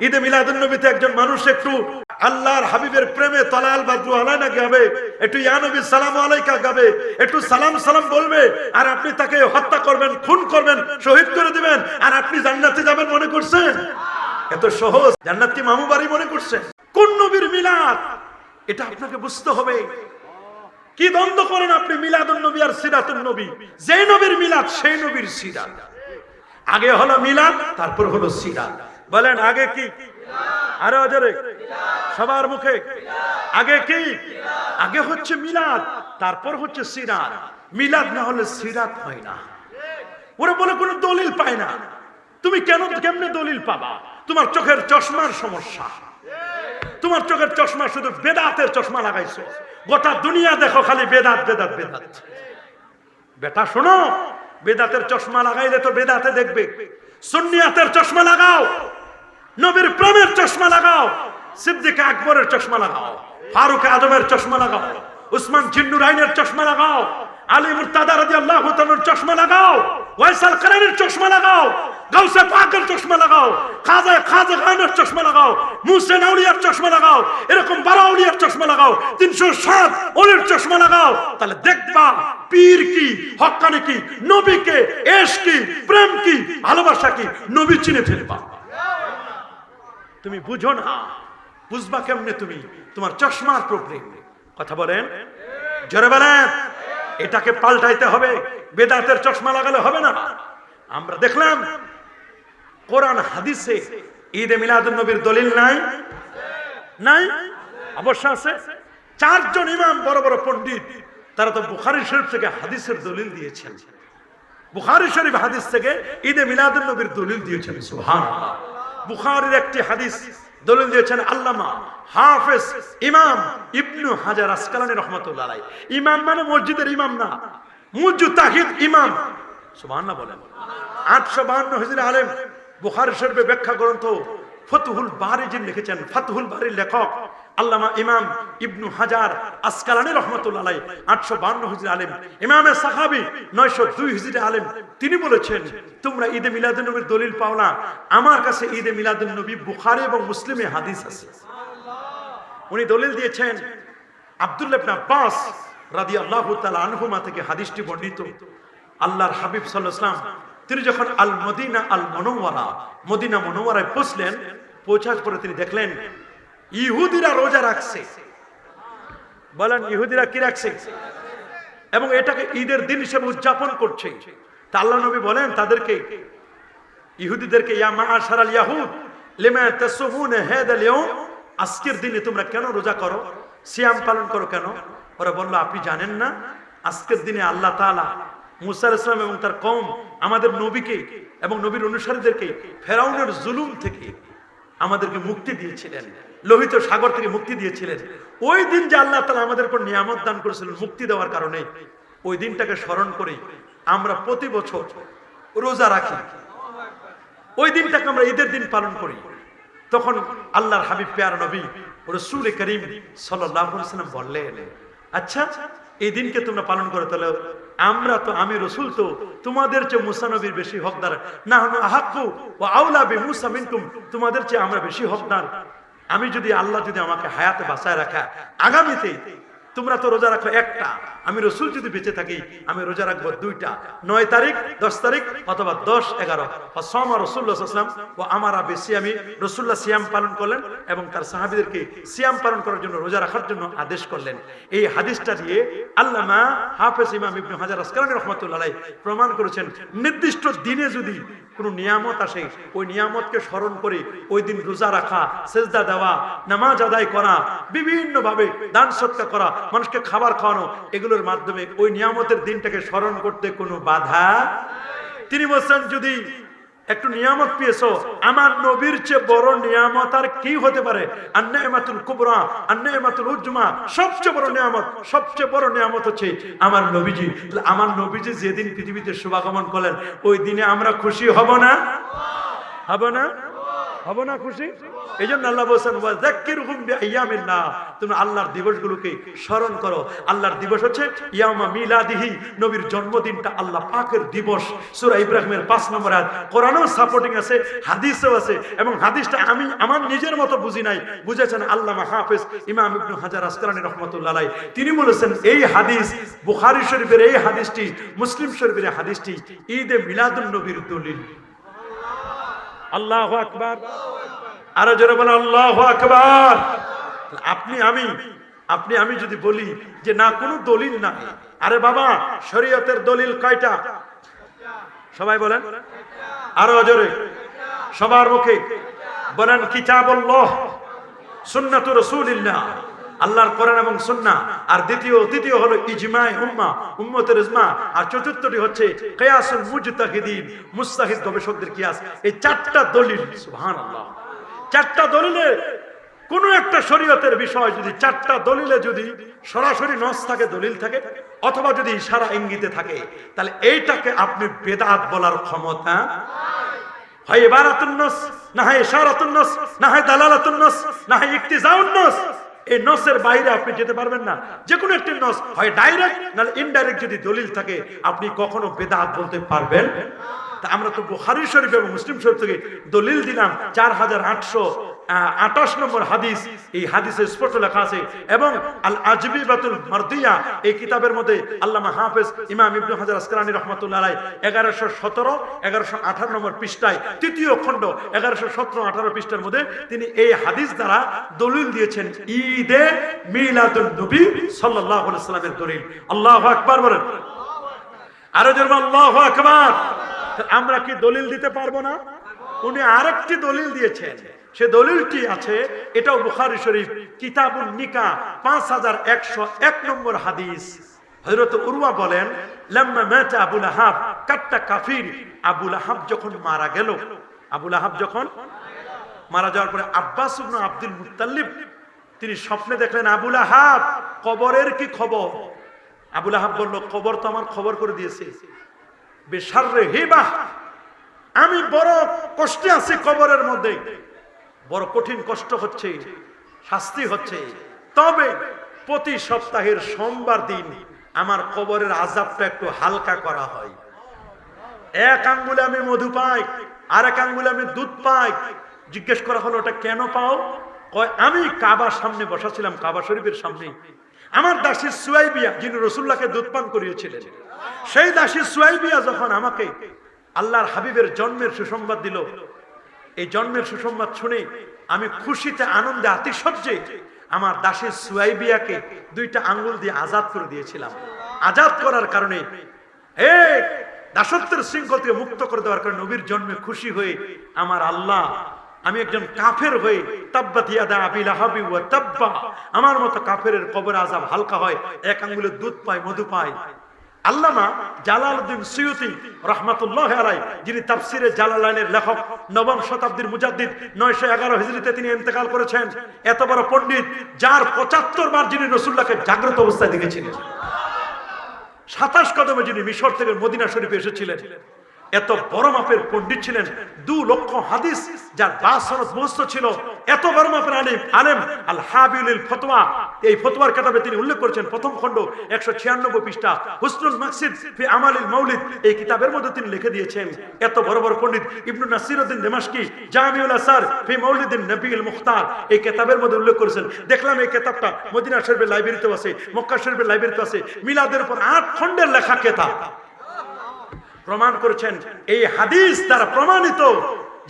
ঈদে মিলাদুল নবীতে একজন মানুষ একটু আল্লাহর হাবিবের প্রেমে তলাল বাদ্রু আলাইনা গাবে? একটু ইয়ানবী সালাম আলাইকা গাবে? একটু সালাম সালাম বলবে? আর আপনি তাকে হত্যা করবেন, খুন করবেন, শহীদ করে দিবেন, আর আপনি জান্নাতে যাবেন মনে করছেন? এত সহজ, জান্নাত কি মামু বাড়ি মনে করছেন? কোন নবীর মিলাদ? এটা আপনাকে বুঝতে হবে। কি দ্বন্দ্ব করেন আপনি মিলাদুন নবী আর সিরাতুন নবী? যে নবীর মিলাদ, সেই নবীর সিরাত। আগে হলো মিলাদ, তারপর হলো সিরাত। বলেন, আগে কি? আরে অজরে সবার মুখে। আগে কি? আগে হচ্ছে মিলাদ, তারপর হচ্ছে সিরাত। মিলাদ না হলে সিরাত হয় না। ওরা বলে কোনো দলিল পায় না। তুমি কেন, কেমনে দলিল পাবা? তোমার চোখের চশমার সমস্যা। তোমার চোখের চশমা শুধু বেদাতের চশমা লাগাইছো। গোটা দুনিয়া দেখো খালি বেদাত বেদাত বেদাত। বেটা শোনো, বেদাতের চশমা লাগাইলে তো বেদাতে দেখবে। সুন্নিয়াতের চশমা লাগাও। নবীর প্রেমের চশমা লাগাও সিদ্দিক আকবরের চশমা লাগাও ফারুক আজমের চশমা লাগাও উসমান জিন্নুর আইনের চশমা লাগাও আলী মুর্তাদা রাদিয়াল্লাহু তাআলার চশমা লাগাও ওয়াইসাল কারানির চশমা লাগাও গাউসে পাকের চশমা লাগাও খাজা খাজা খানের চশমা লাগাও মুসেন আউলিয়ার চশমা লাগাও এরকম বারো আউলিয়ার চশমা লাগাও তিনশো সাত ওলির চশমা লাগাও তাহলে দেখবা পীর কি হক্কানি কি নবী কে এশ কি প্রেম কি ভালোবাসা কি নবী চিনে ফেলবা তুমি বুঝো না। বুঝবা কেমনে তুমি? তোমার চশমার প্রবলেম কথা বলেন? জোরে বলেন। এটাকে পাল্টাইতে হবে। বেদাতের চশমা লাগালে হবে না। আমরা দেখলাম, কোরআন, হাদিসে ঈদে মিলাদুন নবীর দলিল নাই? নাই? অবশ্য আছে। চারজন ইমাম বড় বড় পণ্ডিত, তারা তো বুখারি শরীফ থেকে হাদিসের দলিল দিয়েছেন। বুখারি শরীফ হাদিস থেকে ঈদে মিলাদুন নবীর দলিল দিয়েছেন। সুবহানাল্লাহ। বুখারীর একটি হাদিস দলিল দিয়েছেন আল্লামা হাফেজ ইমাম ইবনু হাজার আসকালানি রহমতুল্লাহ ইমাম মানে মসজিদের ইমাম না। মুজু তাহিদ ইমাম। সুবহানাল্লাহ বলেন। আটশো বাহান্ন হিজরি আলেম বুখারি শরীফে ব্যাখ্যা গ্রন্থ ফতুহুল বারি যিনি লিখেছেন। ফতুহুল বারির লেখক আল্লামা ইমাম ইবনু হাজার আসকালানি রহমতুল্লাহ আলাই আটশো বান্ন হিজরি আলেম ইমামে সাহাবি নয়শো দুই হিজরি আলেম তিনি বলেছেন তোমরা ঈদে মিলাদুন নবীর দলিল পাও না আমার কাছে ঈদে মিলাদুন নবী বুখারে এবং মুসলিমে হাদিস আছে। উনি দলিল দিয়েছেন আব্দুল্লাহ আব্বাস রাদিয়াল্লাহু তাআলা আনহুমা থেকে হাদিসটি বর্ণিত। আল্লাহর হাবিব আলাইহি তিনি যখন al Madina al Munawwara Madina মনোয়ারায় পৌঁছলেন পৌঁছার পরে তিনি দেখলেন ইহুদিরা রোজা রাখছে। বলেন, ইহুদিরা কি রাখছে? এবং এটাকে ঈদের দিন হিসেবে উদযাপন করছে। তা আল্লাহ নবী বলেন, তাদেরকে, ইহুদিদেরকে, ইয়া মাআশার আল ইয়াহুদ, লিমা তাসুমুন হাদাল ইয়াউম আজকের দিনে তোমরা কেন রোজা করো? সিয়াম পালন করো কেন? ওরা বলল, আপনি জানেন না, আজকের দিনে আল্লাহ তাআলা মুসা আলাইহিস সালাম এবং তার কওম আমাদের নবীকে এবং নবীর অনুসারীদেরকে ফেরাউনের জুলুম থেকে আমাদেরকে মুক্তি দিয়েছিলেন। লোহিত সাগর থেকে মুক্তি দিয়েছিলেন। ওই দিন যে আল্লাহ তালা আমাদের উপর নিয়ামত দান করেছিলেন, মুক্তি দেওয়ার কারণে, ওই দিনটাকে স্মরণ করে, আমরা প্রতি বছর রোজা রাখি। ওই দিনটাকে আমরা ঈদের দিন পালন করি। তখন আল্লাহর হাবিব, পেয়ার নবী, রসুল করিম সাল্লাম বললেন আচ্ছা এই দিনকে তোমরা পালন করে, তাহলে আমরা তো, আমি রসুল তো, তোমাদের চেয়ে মুসা নবীর বেশি হকদার। না আহাক্কু ও আউলা বে মুসা মিনকুম, তোমাদের চেয়ে আমরা বেশি হকদার। আমি যদি আল্লাহ যদি আমাকে হায়াতে বাঁচায় রাখা আগামীতে তোমরা তো রোজা রাখো একটা। আমি রসুল যদি বেঁচে থাকি, আমি রোজা রাখব দুইটা। নয় তারিখ, দশ তারিখ অথবা দশ, এগারো। সমা রসুল্লাহাম ও আমারা বেশি আমি রসুল্লাহ সিয়াম পালন করলেন এবং তার সাহাবিদেরকে সিয়াম পালন করার জন্য, রোজা রাখার জন্য আদেশ করলেন। এই হাদিসটা দিয়ে আল্লামা হাফেজ ইমাম ইবনু হাজার আসকালানি রহমতুল্লাহ প্রমাণ করেছেন, নির্দিষ্ট দিনে যদি কোনো নিয়ামত আসে, ওই নিয়ামতকে স্মরণ করে ওই দিন রোজা রাখা, সেজদা দেওয়া, নামাজ আদায় করা বিভিন্ন ভাবে দান সৎকার করা মানুষকে খাবার খাওয়ানো, এগুলোর মাধ্যমে ওই নিয়ামতের দিনটাকে স্মরণ করতে কোনো বাধা তিনি বলছেন, যদি একটু নিয়ামত পেয়েছ, আমার নবীর চেয়ে বড় নিয়ামত আর কি হতে পারে? আন্নায়মাতুল কুবরা, আন্নায়মাতুল উজ্জমা সবচেয়ে বড় নিয়ামত, সবচেয়ে বড় নিয়ামত হচ্ছে আমার নবীজি। আমার নবীজি যেদিন পৃথিবীতে শুভাগমন করলেন, ওই দিনে আমরা খুশি হব না? হব না? হব না খুশি? এই জন্য আল্লাহ বলছেন ওয়াজাক্কিরহুম বিআইয়ামিল্লাহ তুমি আল্লাহর দিবসগুলোকে স্মরণ করো। আল্লাহর দিবস হচ্ছে ইয়ামা মিলাদিহি, নবীর জন্মদিনটা আল্লাহ পাকের দিবস। সূরা ইব্রাহিমের 5 নম্বর আয়াত। কোরআনেও সাপোর্টিং আছে, হাদিসেও আছে, এবং হাদিসটা আমি আমার নিজের মতো বুঝি নাই। বুঝেছেন আল্লামা হাফেজ ইমাম ইবনু হাজার আসকালানী রহমাতুল্লাহ তিনি বলেছেন, এই হাদিস, বুখারী শরীফের এই হাদিসটি, মুসলিম শরীফের হাদিসটি ঈদে মিলাদুন নবীর দলিল। আল্লাহ আকবার। আরও জোরে বলে, আল্লাহ আকবার। আপনি, আমি আপনি, আমি যদি বলি যে না, কোনো দলিল না। আরে বাবা, শরীয়তের দলিল কয়টা? সবাই বলেন। আরও জোরে। সবার মুখে বলেন, কিতাবুল্লাহ, সুন্নাতু রাসূলিল্লাহ। আল্লাহর কোরআন এবং সুন্নাহ। আর দ্বিতীয়, তৃতীয় হলো ইজমাই উম্মা, উম্মতের ইজমা। আর চতুর্থটি হচ্ছে কিয়াসুল মুজতাহিদিন, মুস্তাহিদ গবেষকদের কিয়াস। এই চারটা দলিল, সুবহানাল্লাহ। চারটা দলিলে, কোন একটা শরীয়তের বিষয় যদি চারটা দলিলে যদি সরাসরি নস থাকে, দলিল থাকে, অথবা যদি ইশারা ইঙ্গিতে থাকে, তাহলে এইটাকে আপনি বেদাত বলার ক্ষমতা হয়। না হয় নস নস এই নসের বাইরে আপনি যেতে পারবেন না। একটি নস, হয় ডাইরেক্ট, নাহলে ইনডাইরেক্ট যদি দলিল থাকে, আপনি কখনো বেদাত বলতে পারবেন তা আমরা তো বুখারী শরীফ এবং মুসলিম শরীফ থেকে দলিল দিলাম, চার হাজার আটশো আঠাশ নম্বর হাদিস, এই হাদিসে স্পষ্ট লেখা আছে। এবং আল আজবি বাতুল মারদিয়া, এই কিতাবের মধ্যে আল্লামা হাফেজ ইমাম ইবনু হাজার আসকালানি রহমতুল্লাহ আলাই এগারোশো সতেরো, এগারোশো আঠারো নম্বর পৃষ্ঠায়, তৃতীয় খণ্ড, এগারোশো সতেরো, আঠারো পৃষ্ঠার মধ্যে তিনি এই হাদিস দ্বারা দলিল দিয়েছেন, ঈদে মিলাদুল নবী সাল্লাহ সাল্লামের দলিল। আল্লাহ আকবার বলেন। আরও জন্ম আল্লাহ আকবার। আমরা কি দলিল দিতে পারব না? উনি আরেকটি দলিল দিয়েছেন। সে দলিলটি আছে, এটাও বুখারি শরীফ কিতাবুল নিকা, পাঁচ হাজার একশো এক নম্বর হাদিস। তিনি স্বপ্নে দেখলেন আবুল আহাব কবরের কি খবর? আবুল আহাব বলল খবর তো আমার খবর করে দিয়েছে। আমি বড় কষ্টে আছি কবরের মধ্যে। বড় কঠিন কষ্ট হচ্ছে, শাস্তি হচ্ছে। তবে প্রতি সপ্তাহের সোমবার দিন আমার কবরের আজাবটা একটু হালকা করা হয়। এক আঙ্গুলে আমি মধু পাই আর এক আঙ্গুলে আমি দুধ পাই। জিজ্ঞেস করা হলো, ওটা কেন পাও? কয়, আমি কাবার সামনে বসাছিলাম, কাবা শরীফের সামনে। আমার দাসী সুয়াইবিয়া যিনি রসুল্লাহকে দুধ পান করিয়েছিলেন, সেই দাসী সুয়াইবিয়া যখন আমাকে আল্লাহর হাবিবের জন্মের সুসংবাদ দিল, এই জন্মের সুসংবাদ শুনে আমি খুশিতে, আনন্দে, আতিশয্যে আমার দাসী সুয়াইবিয়াকে দুইটা আঙ্গুল দিয়ে আজাদ করে দিয়েছিলাম। আজাদ করার কারণে এ দাসত্বের শৃঙ্খল থেকে মুক্ত করে দেওয়ার কারণে নবীর জন্মে খুশি হয়ে আমার আল্লাহ, আমি একজন কাফের হয়ে আমার মতো কাফের কবর আজাব হালকা হয়, এক আঙ্গুলে দুধ পায়, মধু পায়। শতাব্দীর নয়শো এগারো তিনি করেছেন। এত বড় যার পঁচাত্তর বার যিনি জাগ্রত অবস্থায় দেখেছিলেন। সাতাশ কদমে যিনি মিশর থেকে মদিনা শরীফে এসেছিলেন। এত বড় মাপের পণ্ডিত ছিলেন। দু লক্ষ হাদিস যার বাস সনদ ছিল। এত বড় মাপের আলিম, আলেম আল হাবিউল ফতোয়া। এই ফতোয়ার কিতাবে তিনি উল্লেখ করেছেন, প্রথম খণ্ড একশো ছিয়ানব্বই পৃষ্ঠা, হুসনুল মাকসিদ ফি আমালিল মাউলিদ। এই কিতাবের মধ্যে তিনি লিখে দিয়েছেন, এত বড় বড় পণ্ডিত ইবনু নাসিরউদ্দিন দেমাশকি জামিউল আসার ফি মাউলিদিন নবীল মুখতার। এই কিতাবের মধ্যে উল্লেখ করেছেন, দেখলাম এই কিতাবটা মদিনা শরীফের লাইব্রেরিতেও আছে, মক্কা শরীফের লাইব্রেরিতে আছে। মিলাদের উপর আট খণ্ডের লেখা কিতাব। প্রমাণ করেছেন এই হাদিস দ্বারা প্রমাণিত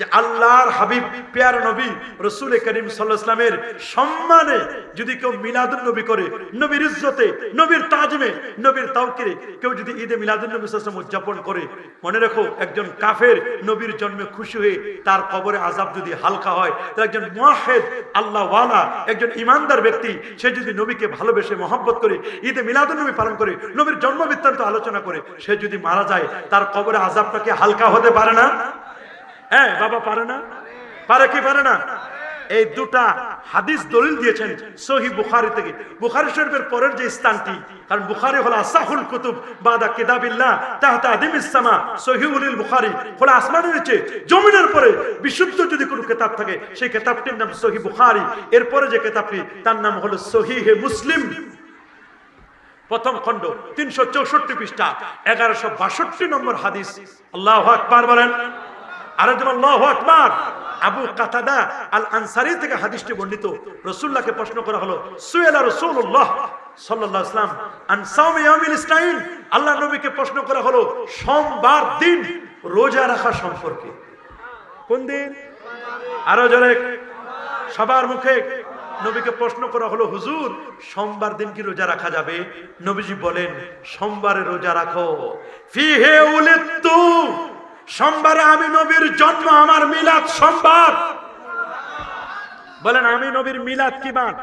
যে আল্লাহর হাবিব, পেয়ার নবী, রসুল করিম সাল্লামের সম্মানে যদি কেউ মিলাদুল নবী করে, নবীর ইজ্জতে, নবীর তাজমে, নবীর তাওকিরে কেউ যদি ঈদে মিলাদুল নবী সাল্লাম উদযাপন করে, মনে রাখো একজন কাফের নবীর জন্মে খুশি হয়ে তার কবরে আজাব যদি হালকা হয় তো একজন মুয়াহেদ আল্লাহ ওয়ালা একজন ইমানদার ব্যক্তি, সে যদি নবীকে ভালোবেসে মহব্বত করে, ঈদে মিলাদুল নবী পালন করে, নবীর জন্ম বৃত্তান্ত আলোচনা করে, সে যদি মারা যায়, তার কবরে আজাবটা কি হালকা হতে পারে না? হ্যাঁ বাবা পারে না। পারে কি পারে না? এই দুটা হাদিস দলিল দিয়েছেন সহি বুখারি থেকে। বুখারি শরীফের পরের যে স্থানটি, কারণ বুখারি হলো আসাহুল কুতুব, বাদা কিতাবিল্লাহ, তাহতা আদিম ইসলামা সহিউল বুখারি। হলো আসমানের নিচে, জমিনের পরে বিশুদ্ধ যদি কোনো কেতাব থাকে, সেই কেতাবটির নাম সহি বুখারি। এরপরে যে কেতাবটি, তার নাম হলো সহি হে মুসলিম। প্রথম খণ্ড, তিনশো চৌষট্টি পৃষ্ঠা, এগারোশো বাষট্টি নম্বর হাদিস। আল্লাহ আকবার বলেন। আবু আল আনসারি থেকে হাদিসটি রসুল্লাহকে প্রশ্ন করা হলো আল্লাহ প্রশ্ন করা হলো, সোমবার দিন রোজা রাখা সম্পর্কে। কোন দিন? আরও জোরে, সবার মুখে। নবীকে প্রশ্ন করা হলো, হুজুর, সোমবার দিন কি রোজা রাখা যাবে? নবীজি বলেন, সোমবারে রোজা রাখো। ফি হে উলিত্তু সোমবারে আমি নবীর জন্ম, আমার মিলাদ সোমবার। বলেন, আমি নবীর মিলাদ কি বার?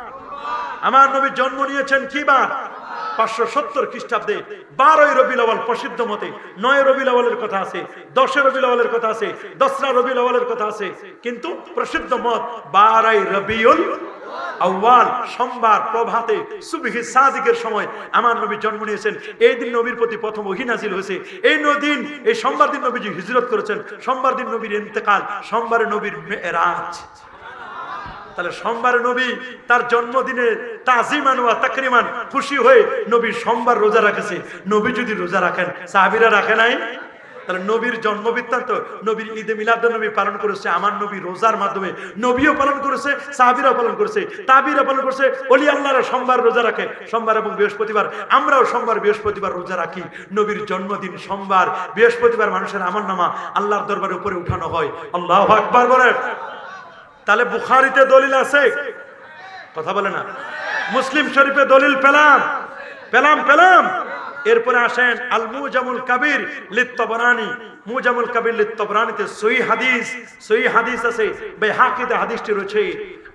আমার নবী জন্ম নিয়েছেন কি বার? পাঁচশো সত্তর খ্রিস্টাব্দে বারোই রবিল আওয়াল প্রসিদ্ধ মতে, নয় রবিল আওয়ালের কথা আছে, দশে রবিল আওয়ালের কথা আছে, দশরা রবিল আওয়ালের কথা আছে, কিন্তু প্রসিদ্ধ মত বারাই রবিউল আউয়াল সোমবার প্রভাতে সুবিহি সাদিকের সময় আমার নবী জন্ম নিয়েছেন। এই দিন নবীর প্রতি প্রথম ওহি নাজিল হয়েছে। এই দিন এই সোমবার দিন নবীজি হিজরত করেছেন। সোমবার দিন নবীর ইন্তেকাল, সোমবারে নবীর মেয়েরাজ। তাহলে সোমবারে নবী তার জন্মদিনে তাজিমান ওয়া তাকরিমান খুশি হয়ে নবী সোমবার রোজা রাখেছে। নবী যদি রোজা রাখেন, সাহাবীরা রাখে নাই? তাহলে নবীর জন্ম বৃত্তান্ত নবীর ঈদে মিলাদ নবী পালন করেছে, আমার নবী রোজার মাধ্যমে নবীও পালন করেছে, সাহাবীরাও পালন করেছে, তাবিরা পালন করেছে অলি আল্লাহরা সোমবার রোজা রাখে। সোমবার এবং বৃহস্পতিবার, আমরাও সোমবার, বৃহস্পতিবার রোজা রাখি। নবীর জন্মদিন সোমবার, বৃহস্পতিবার মানুষের আমার নামা আল্লাহর দরবারে উপরে উঠানো হয়। আল্লাহ আকবার বলেন। তাহলে বুখারিতে দলিল আছে? কথা বলে না। মুসলিম শরীফে দলিল পেলাম। পেলাম পেলাম। এরপরে আসেন আল মুজামুল কাবির লিত্তবরানি। মুজামুল কাবির লিত্তবরানিতে সহি হাদিস সহি হাদিস আছে। বেহাকিতে হাদিসটি রয়েছে।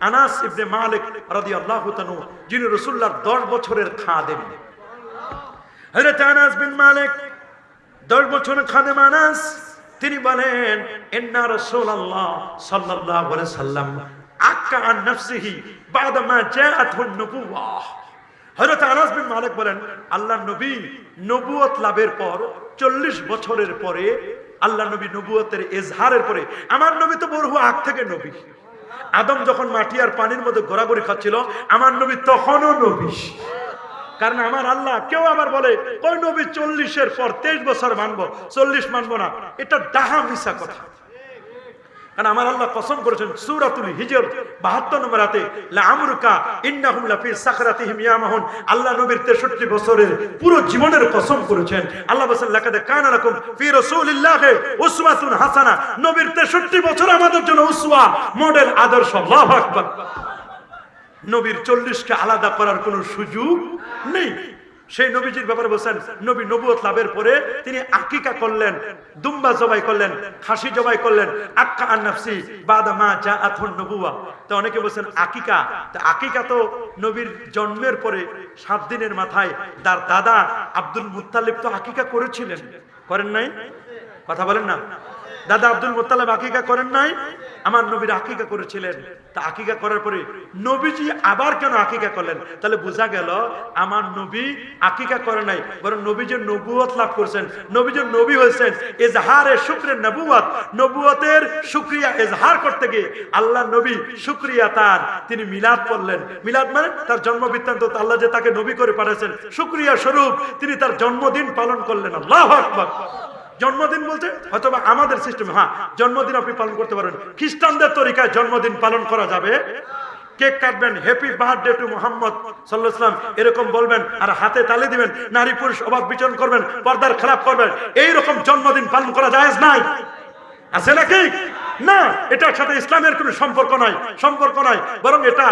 আনাস ইবনে মালিক রাদিয়াল্লাহু তাআলা যিনি রাসূলুল্লাহর 10 বছরের খাদেম। হযরত আনাস বিন মালিক 10 বছরের খাদেম আনাস। তিনি বলেন, ইন্না রাসূলুল্লাহ সাল্লাল্লাহু আলাইহি সাল্লাম আক্কা আন নাফসিহি বাদা মা জাআতহু নবুওয়াহ হযরত আনাস বিন মালিক বলেন, আল্লাহ নবী নবুয়ত লাভের পর 40 বছরের পরে, আল্লাহ নবী নবুয়তের এজহারের পরে, আমার নবী তো বড় আগ থেকে নবী। আদম যখন মাটি আর পানির মধ্যে ঘোরাঘুরি খাচ্ছিল, আমার নবী তখনও নবী। কারণ আমার আল্লাহ কেউ আবার বলে, ওই নবী চল্লিশের পর তেইশ বছর মানবো, চল্লিশ মানবো না। এটা ডাহা মিশা কথা। কারণ আমার আল্লাহ কসম করেছেন, সূরাতুল হিজর 72 নম্বর আমরুকা ইয়ামাহুন। আল্লাহ নবীর 63 বছরের পুরো জীবনের কসম করেছেন। আল্লাহ বলেন লাকাদ কানা লাকুম ফি রাসূলিল্লাহি উসওয়াতুন হাসানা। নবীর 63 বছর আমাদের জন্য উসওয়া, মডেল, আদর্শ, আল্লাহু আকবার। নবীর চল্লিশকে আলাদা করার কোনো সুযোগ নেই। সেই নবীজির ব্যাপারে বলছেন, নবী নবুয়ত লাভের পরে তিনি আকিকা করলেন, দুম্বা জবাই করলেন, খাসি জবাই করলেন, আক্কা আন নাফসি বাদা মা যা আথন নবুয়া। তো অনেকে বলছেন, আকিকা? তা আকিকা তো নবীর জন্মের পরে সাত দিনের মাথায় তার দাদা আব্দুল মুত্তালিব তো আকিকা করেছিলেন। করেন নাই? কথা বলেন না। দাদা আব্দুল মোত্তালেব আকিকা করেন নাই? আমার নবীর আকিকা করেছিলেন। তা আকিকা করার পরে নবীজি আবার কেন আকিকা করলেন? তাহলে বোঝা গেল আমার নবী আকিকা করে নাই, বরং নবী যে নবুয়ত লাভ করছেন, নবী যে নবী হয়েছেন এজহারে শুক্রের নবুয়ত নবুয়তের শুক্রিয়া এজহার করতে গিয়ে আল্লাহ নবী শুক্রিয়া তার, তিনি মিলাদ পড়লেন। মিলাদ মানে তার জন্ম বৃত্তান্ত আল্লাহ যে তাকে নবী করে পাঠাচ্ছেন শুক্রিয়া স্বরূপ তিনি তার জন্মদিন পালন করলেন। আল্লাহ আকবার। জন্মদিন বলতে হয়তো আমাদের সিস্টেম হ্যাঁ জন্মদিন আপনি পালন করতে পারেন। খ্রিস্টানদের তরিকায় জন্মদিন পালন করা যাবে। কেক কাটবেন হ্যাপি বার্থডে টু মোহাম্মদ সাল্লাহাম এরকম বলবেন আর হাতে তালি দিবেন, নারী পুরুষ অভাব বিচরণ করবেন, পর্দার খারাপ করবেন, এইরকম জন্মদিন পালন করা যায় নাই। আছে নাকি? না, এটার সাথে ইসলামের কোনো সম্পর্ক নাই সম্পর্ক নাই। বরং এটা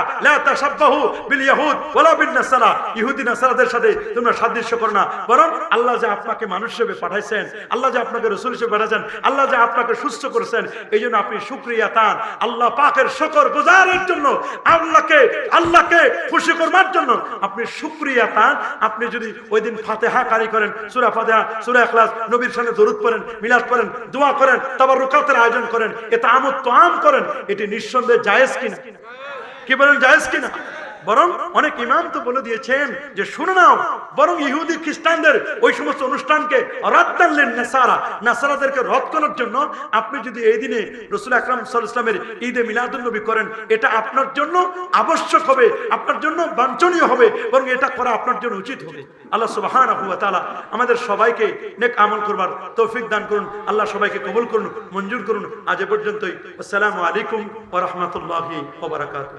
সাথে তোমরা সাদৃশ্য করো না। বরং আল্লাহ যে আপনাকে মানুষ হিসেবে পাঠাইছেন, আল্লাহ যে আপনাকে রাসূল হিসেবে পাঠাইছেন, আল্লাহ যে আপনাকে সুস্থ করেছেন, এই জন্য আপনি শুকরিয়া তান আল্লাহ পাকের শুকর জন্য, আল্লাহকে আল্লাহকে খুশি করবার জন্য আপনি তান আপনি যদি ওই দিন ফাতেহা কারি করেন, সূরা ফাতিহা, সূরা ইখলাস, নবীর সামনে দরুদ পড়েন, মিলাদ পড়েন, দোয়া করেন তারপর রুকাতের আয়োজন করেন এটা তামত তো আম করেন এটি নিঃসন্দেহে জায়েজ কিনা? কি বলেন জায়েজ কিনা? বরং অনেক ইমাম তো বলে দিয়েছেন যে, শুনে নাও, বরং ইহুদি খ্রিস্টানদের ওই সমস্ত অনুষ্ঠানকে রদ্দানলেন নাসারা, নাসারাদেরকে রদ করার জন্য আপনি যদি এই দিনে রসুল আকরাম সাল্লামের ঈদে মিলাদুল নবী করেন, এটা আপনার জন্য আবশ্যক হবে, আপনার জন্য বাঞ্ছনীয় হবে, বরং এটা করা আপনার জন্য উচিত হবে। আল্লাহ সুবহানাহু ওয়া তাআলা আমাদের সবাইকে নেক আমল করবার তৌফিক দান করুন, আল্লাহ সবাইকে কবুল করুন, মঞ্জুর করুন। আজ পর্যন্তই। আসসালামু আলাইকুম ওয়া রাহমাতুল্লাহি ওয়া বারাকাতুহু।